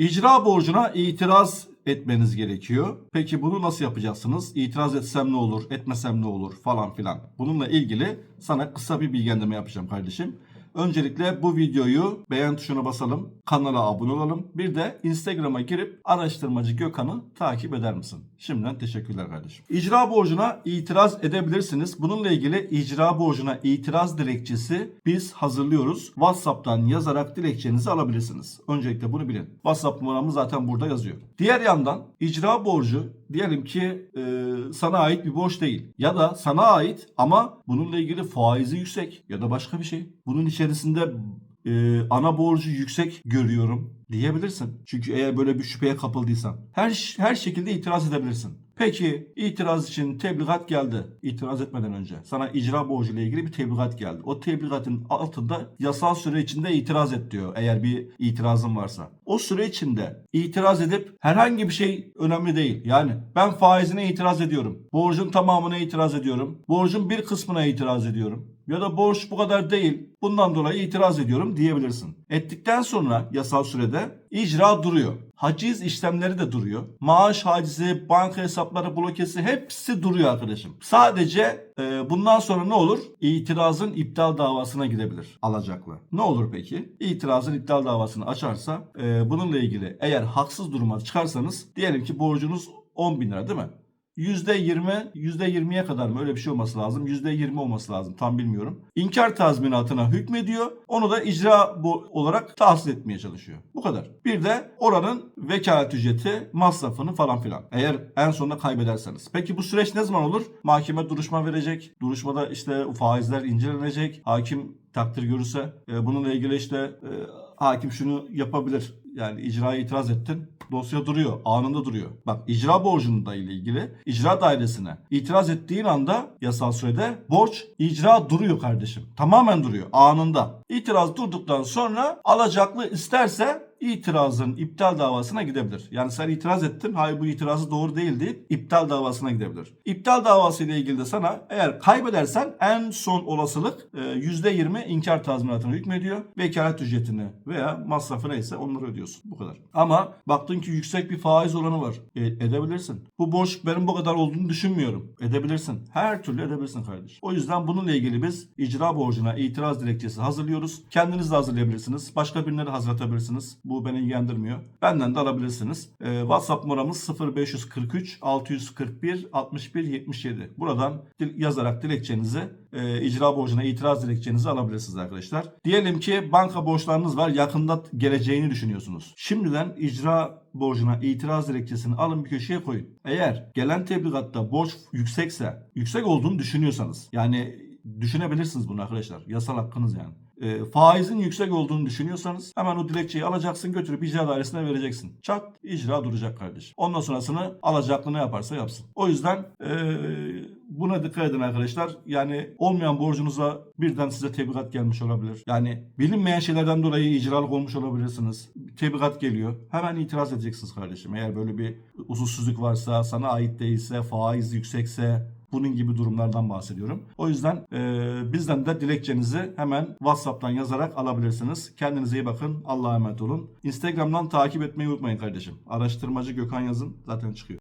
İcra borcuna itiraz etmeniz gerekiyor. Peki bunu nasıl yapacaksınız? İtiraz etsem ne olur, etmesem ne olur falan filan. Bununla ilgili sana kısa bir bilgilendirme yapacağım kardeşim. Öncelikle bu videoyu beğen tuşuna basalım, kanala abone olalım. Bir de Instagram'a girip araştırmacı Gökhan'ı takip eder misin? Şimdiden teşekkürler kardeşim. İcra borcuna itiraz edebilirsiniz. Bununla ilgili icra borcuna itiraz dilekçesi biz hazırlıyoruz. WhatsApp'tan yazarak dilekçenizi alabilirsiniz. Öncelikle bunu bilin. WhatsApp numaramız zaten burada yazıyor. Diğer yandan icra borcu diyelim ki e, sana ait bir borç değil. Ya da sana ait ama bununla ilgili faizi yüksek ya da başka bir şey. Bunun içerisinde e, ana borcu yüksek görüyorum diyebilirsin. Çünkü eğer böyle bir şüpheye kapıldıysan her her şekilde itiraz edebilirsin. Peki itiraz için tebligat geldi. İtiraz etmeden önce sana icra borcu ile ilgili bir tebligat geldi. O tebligatın altında yasal süre içinde itiraz et diyor eğer bir itirazın varsa. O süre içinde itiraz edip herhangi bir şey önemli değil. Yani ben faizine itiraz ediyorum. Borcun tamamına itiraz ediyorum. Borcun bir kısmına itiraz ediyorum ya da borç bu kadar değil. Bundan dolayı itiraz ediyorum diyebilirsin. Ettikten sonra yasal sürede icra duruyor. Haciz işlemleri de duruyor. Maaş hacizi, banka hesapları blokesi hepsi duruyor arkadaşım. Sadece e, bundan sonra ne olur? İtirazın iptal davasına gidebilir alacaklı. Ne olur peki? İtirazın iptal davasını açarsa e, bununla ilgili eğer haksız duruma çıkarsanız diyelim ki borcunuz 10 bin lira değil mi? %20, %20'ye kadar mı öyle bir şey olması lazım. %20 olması lazım tam bilmiyorum. İnkar tazminatına hükmediyor. Onu da icra bu olarak tahsis etmeye çalışıyor. Bu kadar. Bir de oranın vekalet ücreti, masrafını falan filan. Eğer en sonunda kaybederseniz. Peki bu süreç ne zaman olur? Mahkeme duruşma verecek. Duruşmada işte faizler incelenecek. Hakim takdir görürse e, bununla ilgili işte e, hakim şunu yapabilir. Yani icraya itiraz ettin. Dosya duruyor. Anında duruyor. Bak icra borcunda ile ilgili icra dairesine itiraz ettiğin anda yasal sürede borç icra duruyor kardeşim. Tamamen duruyor. Anında. İtiraz durduktan sonra alacaklı isterse itirazın iptal davasına gidebilir. Yani sen itiraz ettin. Hayır bu itirazı doğru değil deyip iptal davasına gidebilir. İptal davası ile ilgili de sana eğer kaybedersen en son olasılık e, %20 inkar tazminatına hükmediyor. Vekalet ücretini veya masrafı neyse onları ödüyorsun. Bu kadar. Ama baktın ki yüksek bir faiz oranı var. E, edebilirsin. Bu borç benim bu kadar olduğunu düşünmüyorum. Edebilirsin. Her türlü edebilirsin kardeş. O yüzden bununla ilgili biz icra borcuna itiraz dilekçesi hazırlıyoruz. Kendiniz de hazırlayabilirsiniz. Başka birine de hazırlatabilirsiniz. Bu beni ilgilendirmiyor. Benden de alabilirsiniz. Ee, WhatsApp numaramız 0543 641 61 77. Buradan dil- yazarak dilekçenizi e, icra borcuna itiraz dilekçenizi alabilirsiniz arkadaşlar. Diyelim ki banka borçlarınız var. Yakında geleceğini düşünüyorsunuz. Şimdiden icra borcuna itiraz dilekçesini alın bir köşeye koyun. Eğer gelen tebligatta borç yüksekse, yüksek olduğunu düşünüyorsanız yani düşünebilirsiniz bunu arkadaşlar. Yasal hakkınız yani e, faizin yüksek olduğunu düşünüyorsanız hemen o dilekçeyi alacaksın götürüp icra dairesine vereceksin. Çat icra duracak kardeş. Ondan sonrasını alacaklı ne yaparsa yapsın. O yüzden e, buna dikkat edin arkadaşlar. Yani olmayan borcunuza birden size tebligat gelmiş olabilir. Yani bilinmeyen şeylerden dolayı icralık olmuş olabilirsiniz. Tebligat geliyor. Hemen itiraz edeceksiniz kardeşim. Eğer böyle bir usulsüzlük varsa, sana ait değilse, faiz yüksekse, bunun gibi durumlardan bahsediyorum. O yüzden e, bizden de dilekçenizi hemen WhatsApp'tan yazarak alabilirsiniz. Kendinize iyi bakın. Allah'a emanet olun. Instagram'dan takip etmeyi unutmayın kardeşim. Araştırmacı Gökhan yazın zaten çıkıyor.